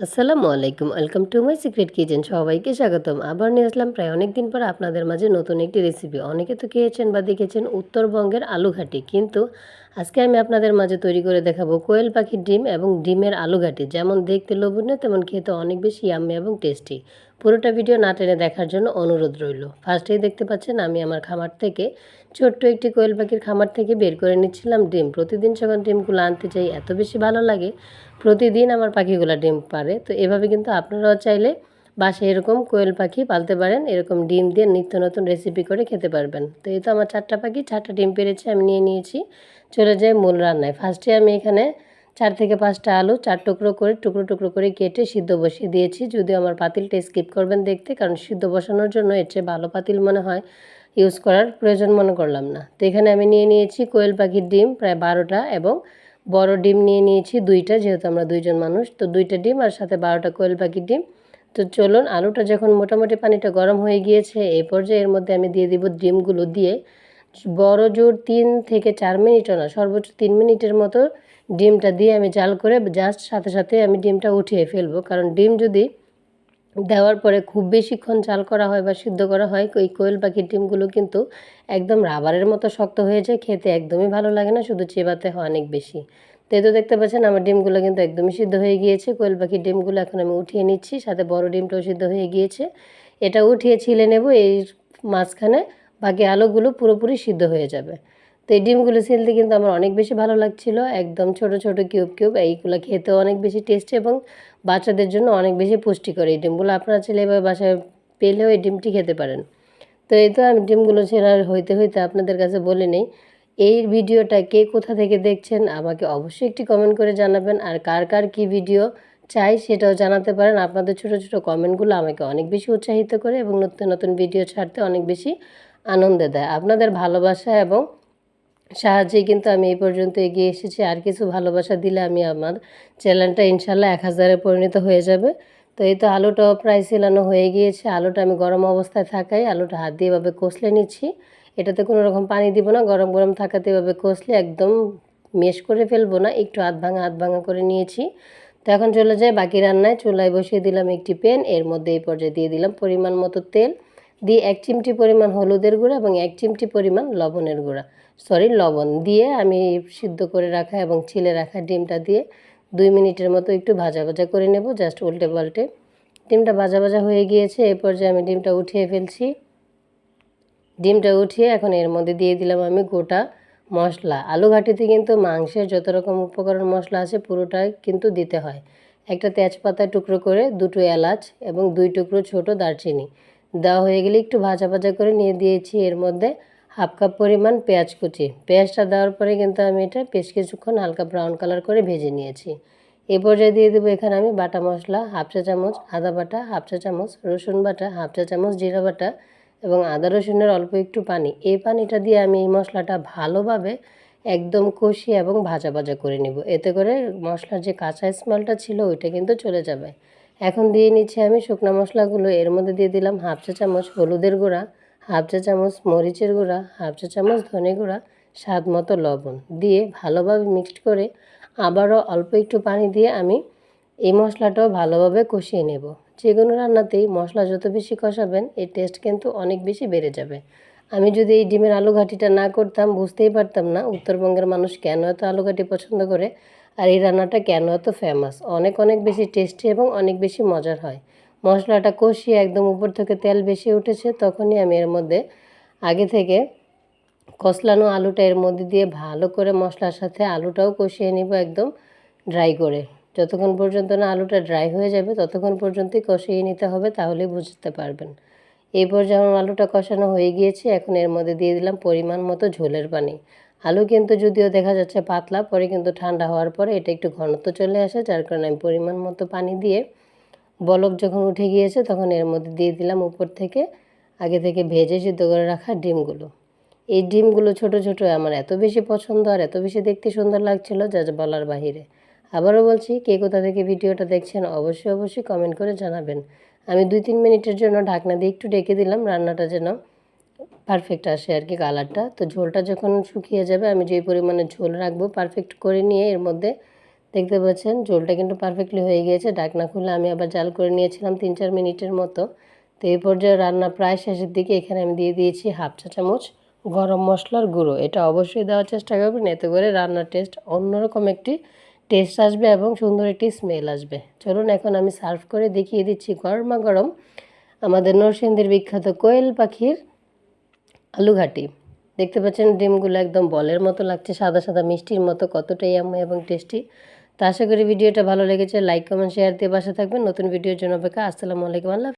আসসালামু আলাইকুম। Welcome to my secret kitchen সবাইকে স্বাগতম। আবার নিয়ে আসলাম প্রায় অনেক দিন পর আপনাদের মাঝে নতুন একটি রেসিপি অনেকে তো খেয়েছেন বা দেখেছেন উত্তরবঙ্গের আলুঘাটি। কিন্তু আজকে আমি আপনাদের মাঝে তৈরি করে দেখাবো কোয়েল পাখির ডিম এবং ডিমের আলু ঘাটি। যেমন দেখতে লোভনীয়, তেমন খেতে অনেক বেশি ইয়াম্মি এবং টেস্টি পুরোটা ভিডিও না টেনে দেখার জন্য অনুরোধ রইল। ফার্স্টেই দেখতে পাচ্ছেন, আমি আমার খামার থেকে ছোট্ট একটি কোয়েল পাখির খামার থেকে বের করে নিচ্ছিলাম ডিম। প্রতিদিন যখন ডিমগুলো আনতে চাই এত বেশি ভালো লাগে। প্রতিদিন আমার পাখিগুলো ডিম পারে তো এভাবে কিন্তু আপনারাও চাইলে বাসায় এরকম কোয়েল পাখি পালতে পারেন, এরকম ডিম দিয়ে নিত্য নতুন রেসিপি করে খেতে পারবেন। তো এই তো আমার চারটা পাখি, চারটা ডিম পেরেছে, আমি নিয়ে নিয়েছি। চলে যাই মূল রান্নায়। ফার্স্টে আমি এখানে চার থেকে পাঁচটা আলু, চার টুকরো করে, টুকরো টুকরো করে কেটে সিদ্ধ বসিয়ে দিয়েছি। যদিও আমার পাতিলটা স্কিপ করবেন দেখতে, কারণ সিদ্ধ বসানোর জন্য এর চেয়ে ভালো পাতিল মনে হয় ইউজ করার প্রয়োজন মনে করলাম না। তো এখানে আমি নিয়ে নিয়েছি কোয়েল পাখির ডিম, প্রায় বারোটা, এবং বড় ডিম নিয়ে নিয়েছি দুইটা, যেহেতু আমরা দুইজন মানুষ। তো দুইটা ডিম আর সাথে বারোটা কোয়েল পাখির ডিম। তো চলুন আলুটা যখন মোটামুটি পানিটা গরম হয়ে গিয়েছে, এই পর্যায়ে এর মধ্যে আমি দিয়ে দিব ডিমগুলো দিয়ে বড় জোর তিন থেকে চার মিনিটও না, সর্বোচ্চ তিন মিনিটের মতো ডিমটা দিয়ে আমি জাল করে জাস্ট সাথে সাথে আমি ডিমটা উঠিয়ে ফেলব। কারণ ডিম যদি দেওয়ার পরে খুব বেশিক্ষণ চাল করা হয় বা সিদ্ধ করা হয়, ওই কোয়েল পাখির ডিমগুলো কিন্তু একদম রাবারের মতো শক্ত হয়ে যায়, খেতে একদমই ভালো লাগে না, শুধু চেবাতে হয় অনেক বেশি। তো তো দেখতে পাচ্ছেন, আমার ডিমগুলো কিন্তু একদমই সিদ্ধ হয়ে গিয়েছে। কোয়েল পাখির ডিমগুলো এখন আমি উঠিয়ে নিচ্ছি, সাথে বড় ডিমটাও সিদ্ধ হয়ে গিয়েছে। এটা উঠিয়ে ছিলে নেব, এই মাঝখানে বাকি আলোগুলো পুরোপুরি সিদ্ধ হয়ে যাবে। তো এই ডিমগুলো ছিলতে কিন্তু আমার অনেক বেশি ভালো লাগছিল, একদম ছোট ছোট কিউব কিউব, এইগুলো খেতেও অনেক বেশি টেস্টি এবং বাচ্চাদের জন্য অনেক বেশি পুষ্টিকর এই ডিমগুলো। আপনারা ছেলে এভাবে বাসায় পেলেও এই ডিমটি খেতে পারেন। তো এই তো আমি ডিমগুলো ছেড়ার হইতে হইতে আপনাদের কাছে বলে নেই এই ভিডিওটা কে কোথা থেকে দেখছেন আমাকে অবশ্যই একটি কমেন্ট করে জানাবেন। আর কার কার কী ভিডিও চাই সেটাও জানাতে পারেন। আপনাদের ছোট ছোট কমেন্টগুলো আমাকে অনেক বেশি উৎসাহিত করে এবং নতুন নতুন ভিডিও ছাড়তে অনেক বেশি আনন্দ দেয়। আপনাদের ভালোবাসা এবং সাহায্যে কিন্তু আমি এই পর্যন্ত এগিয়ে এসেছি। আর কিছু ভালোবাসা দিলে আমি আমার চ্যানেলটা ইনশাল্লাহ এক হাজারে পরিণত হয়ে যাবে। তো এই তো আলুটাও প্রায় ছিলানো হয়ে গিয়েছে। আলুটা আমি গরম অবস্থায় থাকাই আলুটা হাত দিয়ে এভাবে কষলে নিচ্ছি। এটাতে কোনো রকম পানি দিব না, গরম গরম থাকাতে এভাবে কষলে একদম মেশ করে ফেলব না, একটু আধ ভাঙা আধ ভাঙা করে নিয়েছি। তো এখন চলে যায় বাকি রান্নায়, চুলায় বসিয়ে দিলাম একটি প্যান, এর মধ্যে এই পর্যায়ে দিয়ে দিলাম পরিমাণ মতো তেল, দিয়ে এক চিমটি পরিমাণ হলুদের গুঁড়া এবং এক চিমটি পরিমাণ লবণের গুঁড়া। সরি লবণ দিয়ে আমি সিদ্ধ করে রাখা এবং ছিলে রাখা ডিমটা দিয়ে দুই মিনিটের মতো একটু ভাজা ভাজা করে নেব, জাস্ট উল্টে পাল্টে। ডিমটা ভাজা ভাজা হয়ে গিয়েছে এই পর্যায়ে আমি ডিমটা উঠিয়ে ফেলছি। ডিমটা উঠিয়ে এখন এর মধ্যে দিয়ে দিলাম আমি গোটা মশলা। আলু ঘাটিতে কিন্তু মাংসের যত রকম উপকরণ মশলা আছে পুরোটাই কিন্তু দিতে হয়। একটা তেজপাতা টুকরো করে দুটো এলাচ এবং দুই টুকরো ছোট দারচিনি। দেওয়া হয়ে গেলে একটু ভাজা ভাজা করে নিয়ে দিয়েছি এর মধ্যে হাফ কাপ পরিমাণ পেঁয়াজ কুচি। পেঁয়াজটা দেওয়ার পরে কিন্তু আমি এটা বেশ কিছুক্ষণ হালকা ব্রাউন কালার করে ভেজে নিয়েছি। এ পর্যায়ে দিয়ে দেবো এখানে আমি বাটা মশলা, হাফ চা চামচ আদা বাটা, হাফ চা চামচ রসুন বাটা, হাফ চা চামচ জিরা বাটা এবং আদা রসুনের অল্প একটু পানি। এই পানিটা দিয়ে আমি এই মশলাটা ভালোভাবে একদম কষিয়ে এবং ভাজা ভাজা করে নিব। এতে করে মশলার যে কাঁচা স্মেলটা ছিল ওইটা কিন্তু চলে যাবে। এখন দিয়ে নিচ্ছি আমি শুকনো মশলাগুলো। এর মধ্যে দিয়ে দিলাম হাফ চা চামচ হলুদের গুঁড়া, হাফ চা চামচ মরিচের গুঁড়া, হাফ চা চামচ ধনে গুঁড়া, স্বাদ মতো লবণ। দিয়ে ভালোভাবে মিক্সড করে আবারও অল্প একটু পানি দিয়ে আমি এই মশলাটাও ভালোভাবে কষিয়ে নেব। যে কোনো রান্নাতেই মশলা যত বেশি কষাবেন, এর টেস্ট কিন্তু অনেক বেশি বেড়ে যাবে। আমি যদি এই ডিমের আলু ঘাটিটা না করতাম, বুঝতেই পারতাম না উত্তরবঙ্গের মানুষ কেন এত আলু ঘাটি পছন্দ করে আর এই রান্নাটা কেন এত ফেমাস অনেক অনেক বেশি টেস্টি এবং অনেক বেশি মজার হয়। মশলাটা কষিয়ে একদম উপর থেকে তেল বেশি উঠেছে, তখনই আমি এর মধ্যে আগে থেকে কষলানো আলুটা এর মধ্যে দিয়ে ভালো করে মশলার সাথে আলুটাও কষিয়ে নিব একদম ড্রাই করে। যতক্ষণ পর্যন্ত না আলুটা ড্রাই হয়ে যাবে, ততক্ষণ পর্যন্তই কষিয়ে নিতে হবে, তাহলেই বুঝতে পারবেন। এই পর্যায়ে আমার আলুটা কষানো হয়ে গিয়েছে, এখন এর মধ্যে দিয়ে দিলাম পরিমাণ মতো ঝোলের পানি। আলু কিন্তু যদিও দেখা যাচ্ছে পাতলা, পরে কিন্তু ঠান্ডা হওয়ার পরে এটা একটু ঘনত্ব চলে আসে, যার কারণে আমি পরিমাণ মতো পানি দিয়ে বলক যখন উঠে গিয়েছে, তখন এর মধ্যে দিয়ে দিলাম উপর থেকে, আগে থেকে ভেজে সিদ্ধ করে রাখা ডিমগুলো। এই ডিমগুলো ছোট ছোট, আমার এত বেশি পছন্দ আর এত বেশি দেখতে সুন্দর লাগছিল যা বলার বাহিরে। আবারও বলছি, কে কোথা থেকে ভিডিওটা দেখছেন অবশ্যই অবশ্যই কমেন্ট করে জানাবেন। আমি দুই তিন মিনিটের জন্য ঢাকনা দিয়ে একটু ডেকে দিলাম, রান্নাটা যেন পারফেক্ট আসে আর কি কালারটা তো ঝোলটা যখন শুকিয়ে যাবে, আমি যেই পরিমাণে ঝোল রাখব পারফেক্ট করে নিয়ে এর মধ্যে দেখতে পাচ্ছেন, ঝোলটা কিন্তু পারফেক্টলি হয়ে গিয়েছে। ঢাকনা খুলে আমি আবার জাল করে নিয়েছিলাম তিন চার মিনিটের মতো। তো এই পর্যায়ে রান্না প্রায় শেষের দিকে এখানে আমি দিয়ে দিয়েছি হাফ চা চামচ গরম মশলার গুঁড়ো। এটা অবশ্যই দেওয়ার চেষ্টা করবেন, এতে করে রান্নার টেস্ট অন্যরকম একটি টেস্ট আসবে এবং সুন্দর একটি স্মেল আসবে। চলুন এখন আমি সার্ভ করে দেখিয়ে দিচ্ছি গরমা গরম আমাদের নরসিংদীর বিখ্যাত কোয়েল পাখির আলু ঘাটি দেখতে পাচ্ছেন ডিমগুলো একদম বলের মতো লাগছে, সাদা সাদা মিষ্টির মতো কতটাই আম্মা এবং টেস্টি তা আশা করি ভিডিওটা ভালো লেগেছে লাইক কমেন্ট শেয়ার দিয়ে বাসা থাকবেন। নতুন ভিডিওর জন্য অপেক্ষা, আসসালামু আলাইকুম, আল্লাহ